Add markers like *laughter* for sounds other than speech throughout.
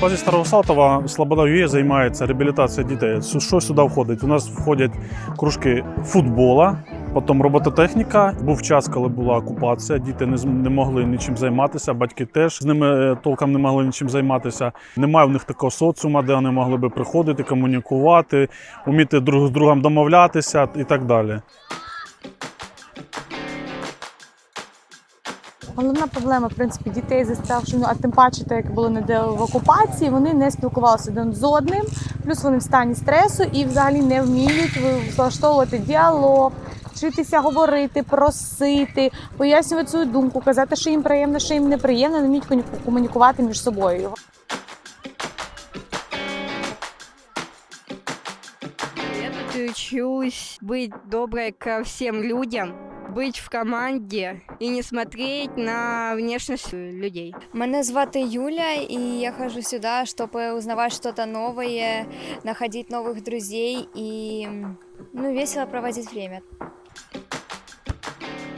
базі Старого Салтова Слобода ЮЄ займається реабілітацією дітей. Що сюди входить? У нас входять кружки футбола, потім робототехніка. Був час, коли була окупація, діти не, не могли нічим займатися, батьки теж з ними е, толком не могли нічим займатися. Немає в них такого соціума, де вони могли би приходити, комунікувати, вміти друг з другом домовлятися і так далі. Головна проблема, в принципі, дітей зі а тим паче, так як були не в окупації, вони не спілкувалися один з одним, плюс вони в стані стресу і взагалі не вміють влаштовувати діалог, вчитися говорити, просити, пояснювати свою думку, казати, що їм приємно, що їм неприємно, не вміють комунікувати між собою. Я тут учусь быть доброй ко всем людям, быть в команде и не смотреть на внешность людей. Мене звати Юля, и я хожу сюда, чтобы узнавать что-то новое, находить новых друзей и ну, весело проводить время.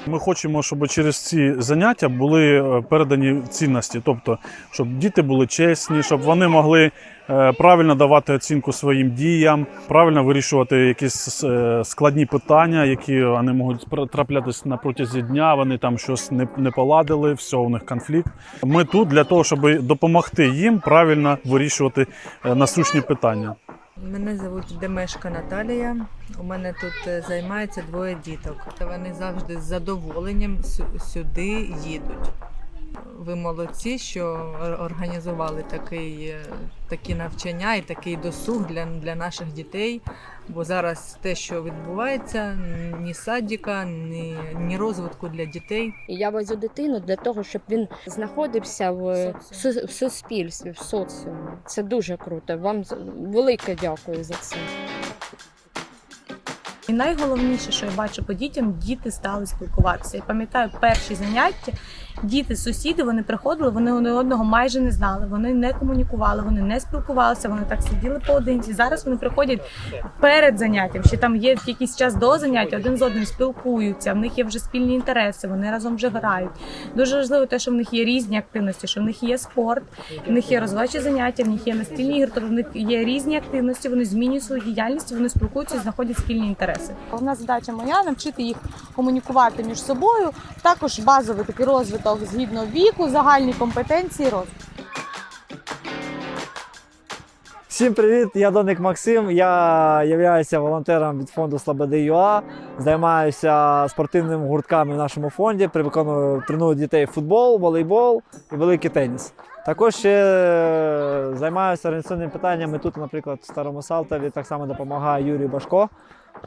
Ми хочемо, щоб через ці заняття були е, передані цінності, тобто, щоб діти були чесні, щоб вони могли е, правильно давати оцінку своїм діям, правильно вирішувати якісь е, складні питання, які вони можуть траплятися на протязі дня. Вони там щось не, не поладили, все у них конфлікт. Ми тут для того, щоб допомогти їм правильно вирішувати насущні питання. Мене звуть Демешка Наталія. У мене тут е, займається двоє діток. Вони завжди з задоволенням сюди їдуть. Ви молодці, що організували такий, е, такі навчання і такий досуг для, для наших дітей. Бо зараз те, що відбувається, ні садіка, ні, ні розвитку для дітей. Я возю дитину для того, щоб він знаходився в, в суспільстві, в соціумі. Це дуже круто. Вам велике дякую за це. І найголовніше, що я бачу по дітям, діти стали спілкуватися. Я пам'ятаю перші заняття. Діти, сусіди, вони приходили, вони один одного майже не знали. Вони не комунікували, вони не спілкувалися, вони так сиділи поодинці. Зараз вони приходять перед заняттям. Ще там є якийсь час до заняття, один з одним спілкуються. В них є вже спільні інтереси, вони разом вже грають. Дуже важливо те, що в них є різні активності, що в них є спорт, в них є розвивачі заняття, в них є настільні ігри, тобто в них є різні активності, вони змінюють свою діяльність, вони спілкуються знаходять спільні інтереси. Головна задача моя навчити їх комунікувати між собою. Також базовий такий розвиток згідно віку, загальні компетенції розвиток. Всім привіт! Я Доник Максим. Я являюся волонтером від фонду Слободи ЮА. Займаюся спортивними гуртками в нашому фонді. Виконую, треную дітей футбол, волейбол і великий теніс. Також ще е, займаюся організаційними питаннями. Тут, наприклад, в Старому Салтові так само допомагає Юрій Башко е,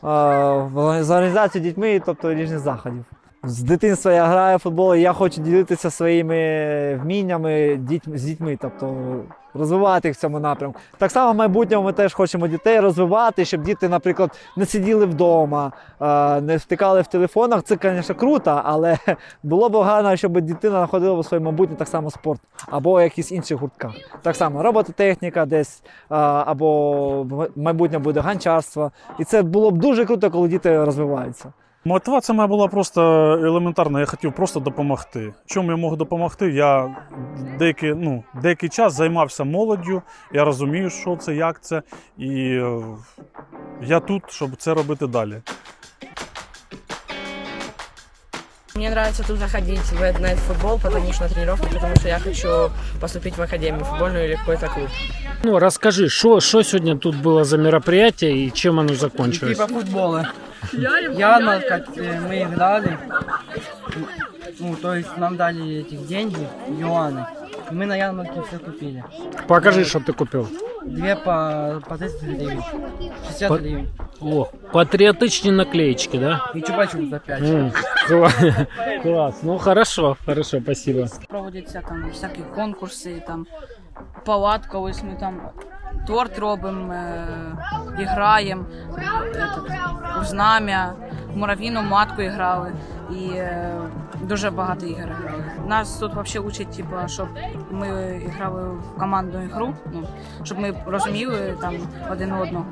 в- організацією дітьми, тобто різних заходів. З дитинства я граю в футбол, і я хочу ділитися своїми вміннями дітьми, з дітьми, тобто розвивати їх в цьому напрямку. Так само в майбутньому ми теж хочемо дітей розвивати, щоб діти, наприклад, не сиділи вдома, е, не втикали в телефонах. Це, звісно, круто, але *laughs* було б гарно, щоб дитина знаходила у своєму майбутнє так само спорт або якісь інші гуртках. Так само робототехніка десь, е, або майбутнє буде ганчарство. І це було б дуже круто, коли діти розвиваються. Мотивація моя була просто елементарна. Я хотів просто допомогти. Чому я мог допомогти? Я деякий, ну, деякий час займався молоддю. Я розумію, що це, як це, і е, я тут, щоб це робити далі. Мне нравится тут заходить в Night футбол, потому что на тренировку, потому что я хочу поступить в академию футбольную или какой-то клуб. Ну, расскажи, что сегодня тут было за мероприятие и чем оно закончилось? Типа футбола. Ярмарка, э, мы играли. Ну, то есть нам дали этих деньги, юаны. Мы на ярмарке все купили. Покажи, что ты купил. Две по, по 30 гривен. 60 По- гривен. О, патриотичные наклеечки, да? И чупа-чуп за 5. М, кла- Класс. Ну, хорошо, хорошо, спасибо. проводяться там всякі конкурси, там палатка, ось ми там торт робимо, е, і граємо, этот, у знам'я, мурав'їну матку і грали. І е, дуже багато ігор грали. Нас тут взагалі учать, типу, щоб ми грали в командну ігру, ну, щоб ми розуміли там один одного.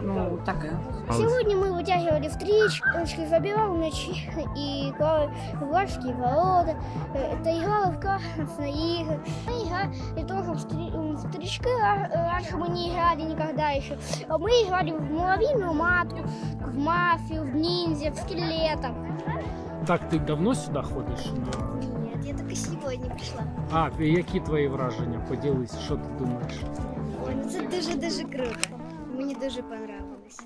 Ну, таке. Сегодня мы вытягивали встречки, забивал мячи и играли в вражеские ворота. Э, Это играли в красные игры. Мы играли в стрички, раньше мы не играли никогда еще. Мы играли в муравьиную матку, в мафию, в ниндзя, в скелета. Так ти давно сюди ходиш? На... Нет, я только сегодня пришла. А, які твої враження? Поділись, що ти думаєш? Ой, ну це дуже-дуже круто. Мені дуже понравилось.